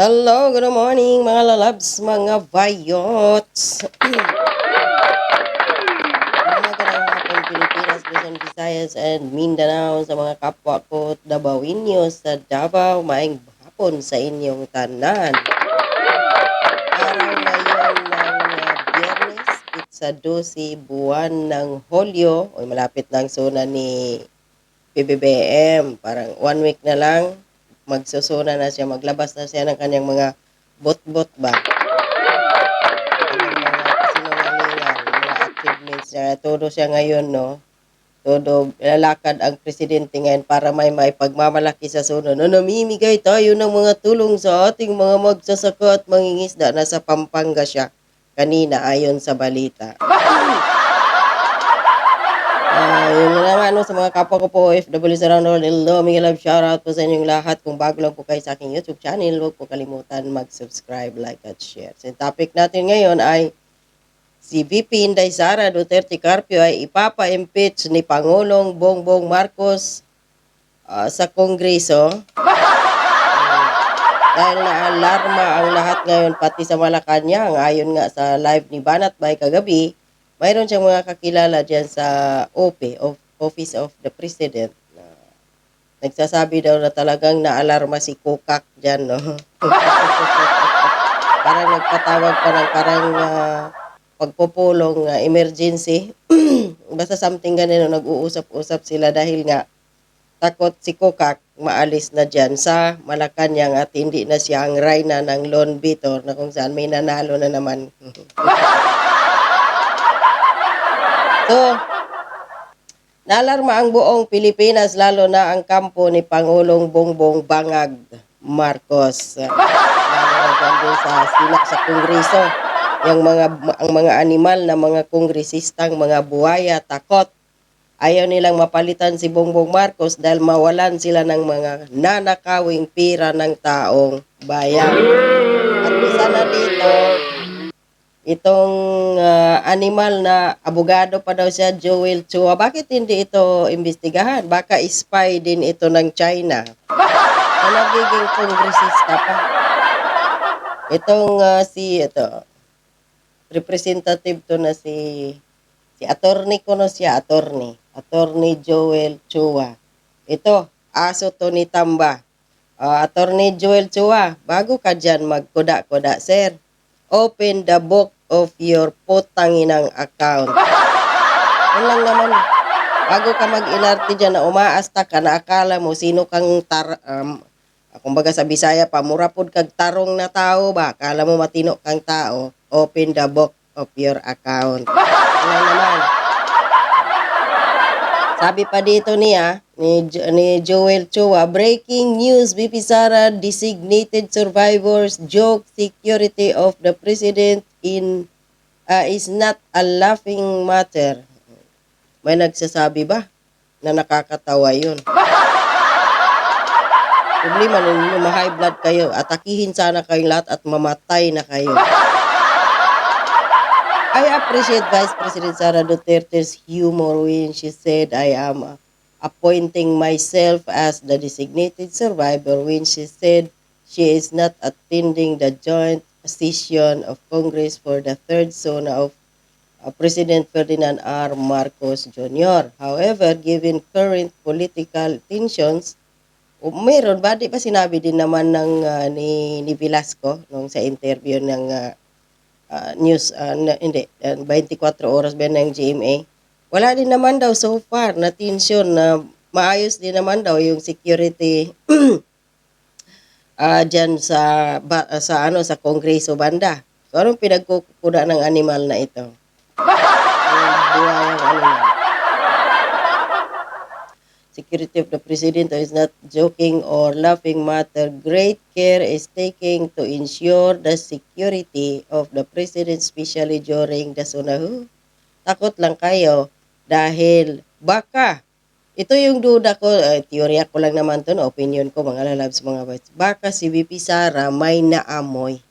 Hello, good morning mga lalabs, mga bayots. Magandang hapon Pilipinas, Luzon, Visayas, and Mindanao sa mga kapwa ko Dabawinyo sa Davao. Maayong hapon sa inyong tanan. Araw ngayon ng uh, Biyernes, pizza 12 buwan ng Hulyo. O malapit na ang suna ni PBBM. Parang one week na lang, magsusuna na siya, maglabas na siya ng kanyang mga bot-bot ba? Kanyang mga kasinungalingan, mga achievements niya. Todo siya ngayon, no? Todo lalakad ang presidente ngayon para may may pagmamalaki sa sunod. No, namimigay tayo ng mga tulong sa ating mga magsasaka at mangingisda. Nasa Pampanga siya kanina ayon sa balita. Ah, yun na lang ano sa mga kapwa ko po sa around the world. Hello, Miguel Love, shoutout po sa inyong lahat. Kung bago lang po kayo sa aking YouTube channel, huwag po kalimutan mag-subscribe, like, at share. So, yung topic natin ngayon ay si VP Inday Sara Duterte Carpio ay ipapa-impeach ni Pangulong Bongbong Marcos ah, sa Kongreso. Ah, dahil na-alarma ang lahat ngayon pati sa Malacanang ayon nga sa live ni Banat Bay kagabi mayroon siyang mga kakilala diyan sa OP, of Office of the President. Na nagsasabi daw na talagang naalarma si Kukak diyan, no? parang nagpatawag pa ng parang ah, pagpupulong ah, emergency. Basta something ganun, nag-uusap-usap sila dahil nga takot si Kukak maalis na dyan sa Malacanang at hindi na siya ang reyna ng Lone Vitor na kung saan may nanalo na naman. So, naalarma ang buong Pilipinas, lalo na ang kampo ni Pangulong Bongbong Bangag Marcos. Lalo sa, sila, sa Kongreso. Yung mga, ang mga animal na mga kongresistang mga buhaya, takot. Ayaw nilang mapalitan si Bongbong Marcos dahil mawalan sila ng mga nanakawing pira ng taong bayan. At isa na dito, itong ah, animal na abogado pa daw siya, Joel Chua. Bakit hindi ito imbestigahan? Baka spy din ito ng China. Na nagiging kongresista pa. Itong ah, si, ito, representative to na si, si attorney ko no siya, attorney. Attorney Joel Chua. Ito, aso to ni Tamba. Ah, attorney Joel Chua, bago ka dyan magkuda-kuda, sir open the book of your putanginang account. Yun lang naman. Bago ka mag-inarte dyan na umaasta ka na akala mo sino kang tar... Um, kumbaga sa Bisaya pa, murapod kag tarong na tao ba? Akala mo matino kang tao, open the book of your account. Yun lang naman. Sabi pa dito niya, ni, Jo- ni Joel Chua, breaking news, BP Sara designated survivors joke security of the president in uh, is not a laughing matter. May nagsasabi ba na nakakatawa yun? Problema ninyo, ma-high blood kayo. Atakihin sana kayong lahat at mamatay na kayo. I appreciate Vice President Sara Duterte's humor when she said, I am uh, appointing myself as the designated survivor when she said she is not attending the joint session of Congress for the third zone of uh, President Ferdinand R. Marcos Jr. However, given current political tensions, o, meron ba? Di ba sinabi din naman ng uh, ni, ni Velasco nung sa interview ng uh, uh, news, uh, hindi, uh, 24 oras ba ng GMA? Wala din naman daw so far na tension na maayos din naman daw yung security ah diyan sa ba, sa ano sa Kongreso banda. So anong pinagkukuda ng animal na ito? Security of the President is not joking or laughing matter. Great care is taken to ensure the security of the President, especially during the sunahu. Takot lang kayo dahil baka ito yung duda ko, eh, teorya ko lang naman to, no, opinion ko, mga lalabs, mga boys. Baka si VP Sara may naamoy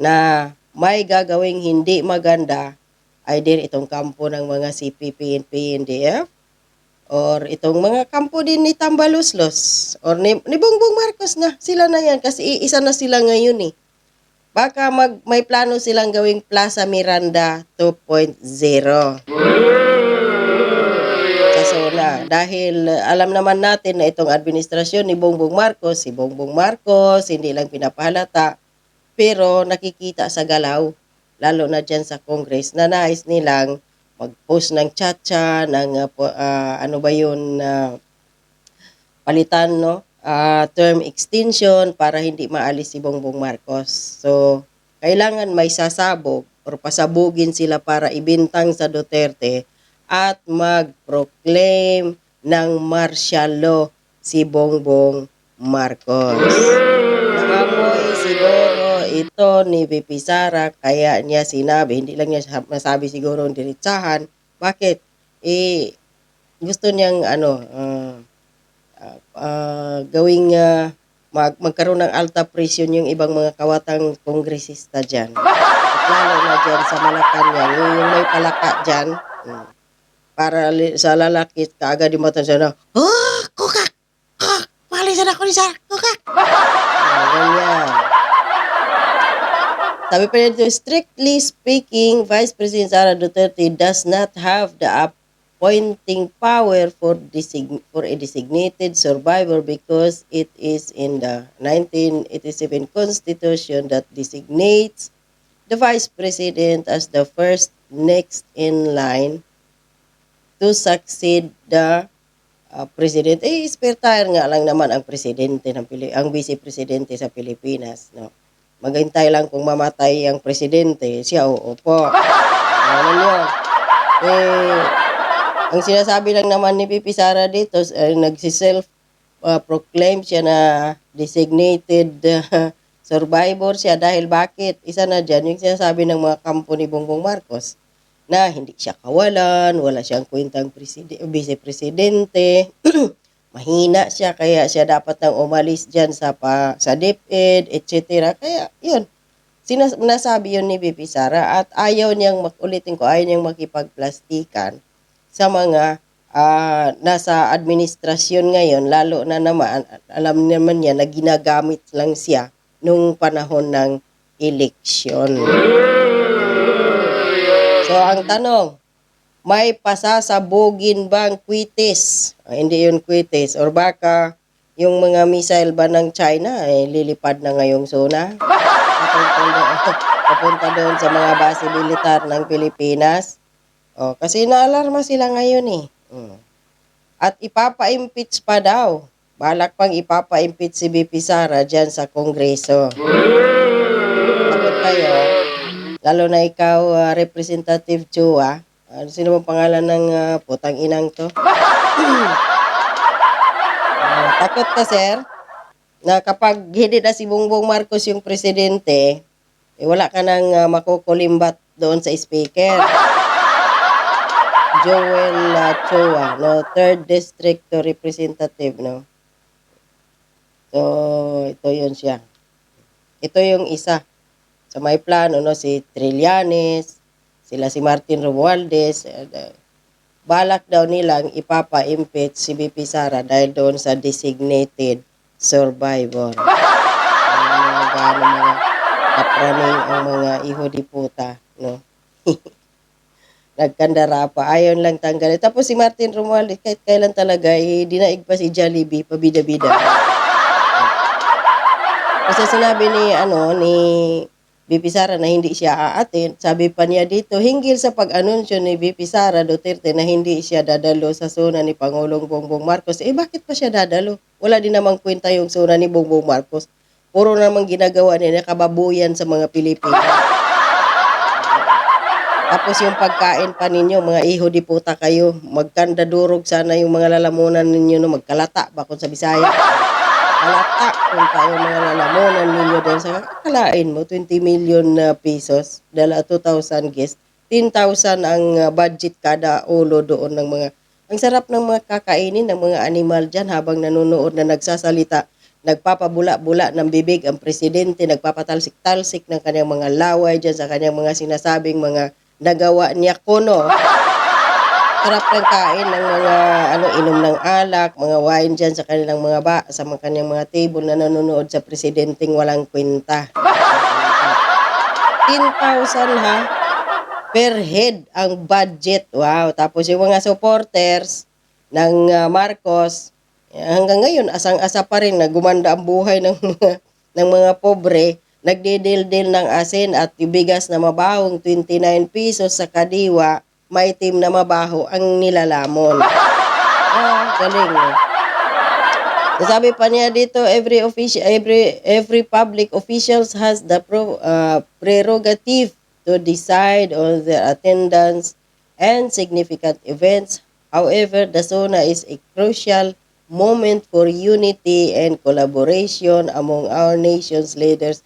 na may gagawing hindi maganda din itong kampo ng mga CPP and PNDF or itong mga kampo din ni Tambaluslos or ni, ni Bongbong Marcos na sila na yan kasi iisa na sila ngayon eh. Baka mag, may plano silang gawing Plaza Miranda 2.0 zona. Dahil uh, alam naman natin na itong administrasyon ni Bongbong Marcos, si Bongbong Marcos, hindi lang pinapahalata, pero nakikita sa galaw, lalo na dyan sa Congress, na nais nilang mag-post ng tsa ng uh, ah, ano ba yun, na palitan, no? Ah, term extension para hindi maalis si Bongbong Marcos. So, kailangan may sasabog or pasabugin sila para ibintang sa Duterte at mag-proclaim ng martial law si Bongbong Marcos. Nakamoy siguro ito ni VP Sara kaya niya sinabi, hindi lang niya sab- nasabi siguro ang diretsahan. Bakit? Eh, gusto niyang ano, ah, ah, gawing ah, mag, magkaroon ng alta presyon yung ibang mga kawatang kongresista dyan. At lalo na dyan sa Malacanang, yung, may palaka dyan, mm, para sa lalaki, kaagad yung mata siya na, Oh, kukak! Kukak! Palisan ako ni Sarah! Kukak! Ganyan. Sabi pa nito, strictly speaking, Vice President Sara Duterte does not have the appointing power for for a designated survivor because it is in the 1987 Constitution that designates the Vice President as the first next in line to succeed the uh, President. Eh, spare nga lang naman ang Presidente ng Pili ang Vice Presidente sa Pilipinas, no? Maghintay lang kung mamatay ang Presidente, siya uupo. Ano yun? Eh, ang sinasabi lang naman ni Pipi Sara dito, eh, nagsiself uh, proclaim siya na designated uh, survivor siya dahil bakit? Isa na dyan, yung sinasabi ng mga kampo ni Bongbong Marcos na hindi siya kawalan, wala siyang kwentang preside- vice-presidente, mahina siya, kaya siya dapat nang umalis dyan sa, pa, sa DepEd, etc. Kaya, yun, sinas- nasabi yun ni Bibi Sara at ayaw niyang, ulitin ko, ayaw niyang makipagplastikan sa mga ah, nasa administrasyon ngayon, lalo na naman, alam naman niya na ginagamit lang siya nung panahon ng eleksyon. So, ang tanong, may pasasabugin bang kwitis? Ah, hindi yun kwitis. Or baka yung mga missile ba ng China, eh, lilipad na ngayong zona? Papunta doon, papunta doon sa mga base militar ng Pilipinas. Oh, kasi naalarma sila ngayon eh. Mm. At ipapa-impeach pa daw. Balak pang ipapa-impeach si BP Sara dyan sa Kongreso. Takot kayo. Lalo na ikaw, ah, Representative Chua. Ano sino bang pangalan ng ah, putang inang to? Ah, takot ka, sir? Na kapag hindi na si Bongbong Marcos yung presidente, eh, wala ka nang ah, makukulimbat doon sa speaker. Joel uh, Chua, no, third district representative, no. So, ito yun siya. Ito yung isa. Sa may plano, no, si Trillanes, sila si Martin Romualdez, eh, balak daw nilang ipapa-impeach si BP Sara dahil doon sa designated survivor. Ang mga gaano mga kapraning ang mga iho di puta, no? Nagkandara pa, ayaw lang tanggalin. Tapos si Martin Romualdez, kahit kailan talaga, eh, dinaig pa si Jollibee, pabida-bida. Kasi sinabi ni, ano, ni BP na hindi siya aatin, sabi pa niya dito, hinggil sa pag-anunsyo ni BP Sara Duterte na hindi siya dadalo sa zona ni Pangulong Bongbong Marcos, eh bakit pa siya dadalo? Wala din namang kwenta yung zona ni Bongbong Marcos. Puro namang ginagawa niya kababuyan sa mga Pilipino. Tapos yung pagkain pa ninyo, mga iho di puta kayo, magkandadurog sana yung mga lalamunan ninyo, no? magkalata ba kung sa Bisaya. Kalata kung tayo mga lalamunan ninyo din sa kakalain mo, 20 million na pesos, dala 2,000 guests, 10,000 ang uh, budget kada ulo doon ng mga, ang sarap ng mga kakainin ng mga animal dyan habang nanonood na nagsasalita, nagpapabula-bula ng bibig ang presidente, nagpapatalsik-talsik ng kanyang mga laway dyan sa kanyang mga sinasabing mga nagawa niya kono. Sarap ng kain ng mga ano inom ng alak, mga wine diyan sa kanilang mga ba sa mga kanilang mga table na nanonood sa presidenteng walang kwenta. 10,000 ha per head ang budget. Wow. Tapos yung mga supporters ng ah, Marcos, hanggang ngayon, asang-asa pa rin na gumanda ang buhay ng ng mga pobre. Nagdidildil ng asin at bigas na mabahong 29 pesos sa kadiwa, may team na mabaho ang nilalamon. Ah, galing. eh. Sabi pa niya dito, every official, every every public officials has the pro, uh, prerogative to decide on the attendance and significant events. However, the SONA is a crucial moment for unity and collaboration among our nation's leaders.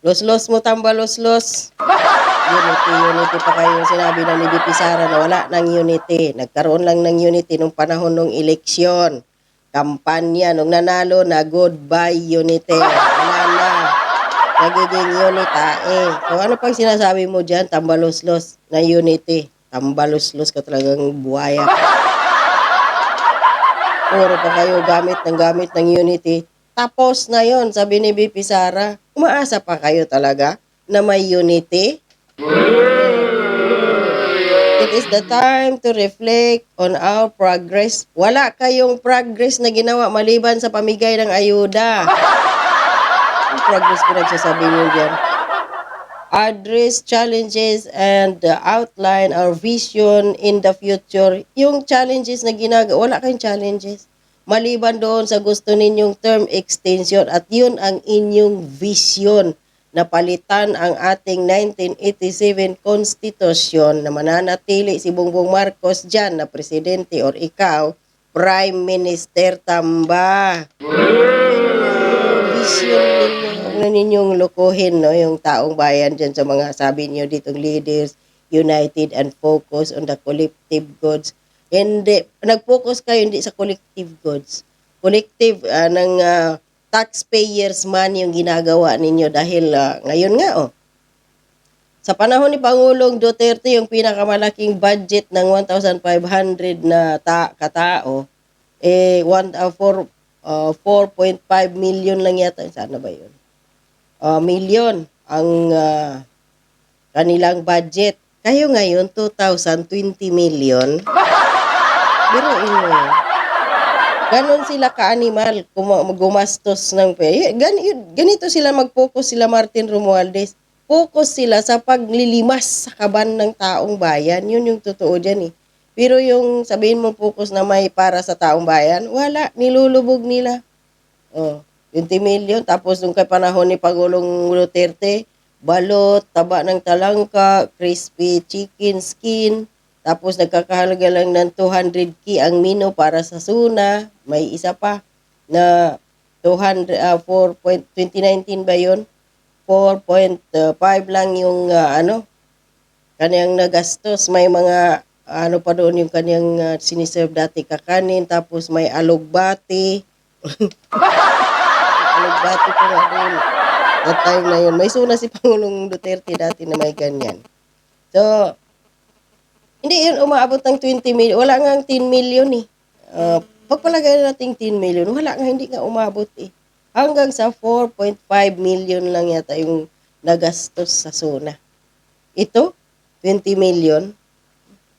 Los-los mo tamba, los-los. Unity, unity pa kayo. Sinabi na ni BP Sara na wala ng unity. Nagkaroon lang ng unity nung panahon ng eleksyon. Kampanya, nung nanalo na goodbye unity. Wala na. Nagiging unita eh. So ano pang sinasabi mo dyan? Tambalos-los na unity. Tambalos-los ka talagang buhaya. Puro pa kayo gamit ng gamit ng unity. Tapos na yon sabi ni BP Sara. Umaasa pa kayo talaga na may unity? It is the time to reflect on our progress. Wala kayong progress na ginawa maliban sa pamigay ng ayuda. Ang progress ko nagsasabi niyo dyan. Address challenges and outline our vision in the future. Yung challenges na ginagawa, wala kayong challenges. Maliban doon sa gusto ninyong term extension at yun ang inyong vision na palitan ang ating 1987 Constitution na mananatili si Bongbong Marcos dyan na presidente or ikaw, Prime Minister Tamba. Vision ninyo, huwag ninyong lukuhin no, yung taong bayan dyan sa mga sabi niyo ditong leaders, united and focus on the collective goods. Hindi, nag-focus kayo hindi sa collective goods. Collective ah, ng ah, taxpayers money yung ginagawa ninyo dahil ah, ngayon nga oh, sa panahon ni Pangulong Duterte, yung pinakamalaking budget ng 1,500 na ta- katao, eh, one, uh, four, uh, 4.5 million lang yata. Sana ba yun? Uh, million ang ah, kanilang budget. Kayo ngayon, 2,020 million. Biruin mo. Ganon sila ka-animal, gumastos ng pera. Gan, yun- ganito sila mag-focus sila Martin Romualdez. Focus sila sa paglilimas sa kaban ng taong bayan. Yun yung totoo dyan eh. Pero yung sabihin mo focus na may para sa taong bayan, wala, nilulubog nila. Oh, 20 million. Tapos nung kay panahon ni Pangulong Duterte, balot, taba ng talangka, crispy chicken skin, tapos nagkakahalaga lang ng 200 ki ang mino para sa suna. May isa pa na 200, ah, 4 point, 2019 ba yun? 4.5 lang yung ah, ano, kaniyang nagastos. May mga ano pa doon yung kaniyang ah, siniserve dati kakanin. Tapos may alugbati. alugbati pa nga doon. That time na yun. May suna si Pangulong Duterte dati na may ganyan. So, hindi yun umaabot ng 20 million. Wala nga ang 10 million eh. Uh, pagpalagay natin 10 million, wala nga, hindi nga umabot eh. Hanggang sa 4.5 million lang yata yung nagastos sa zona. Ito, 20 million,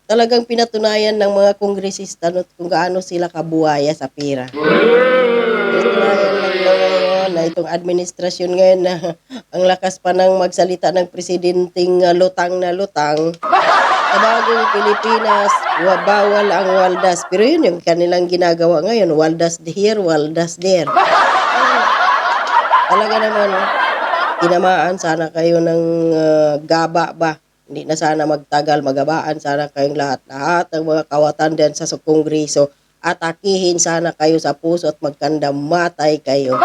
talagang pinatunayan ng mga kongresista no, kung gaano sila kabuhaya sa pera. Pinatunayan lang ngayon na itong administrasyon ngayon na ang lakas pa ng magsalita ng presidenteng uh, lutang na lutang bagong Pilipinas, wa- bawal ang waldas. Pero yun yung kanilang ginagawa ngayon, waldas here, waldas there. Talaga naman, oh, tinamaan sana kayo ng ah, gaba ba? Hindi na sana magtagal, magabaan sana kayong lahat. Lahat ng mga kawatan din sa kongreso, atakihin sana kayo sa puso at magkandam matay kayo.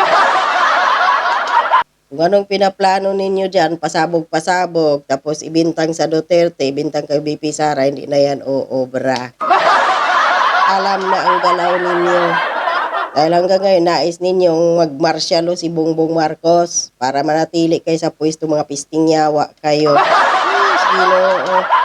Kung anong pinaplano ninyo dyan, pasabog-pasabog, tapos ibintang sa Duterte, ibintang kay BP Sara, hindi na yan o-obra. Alam na ang galaw ninyo. Dahil hanggang ngayon, nais ninyong magmarsyalo si Bongbong Marcos para manatili kayo sa pwesto mga pisting yawa kayo. Ginoo.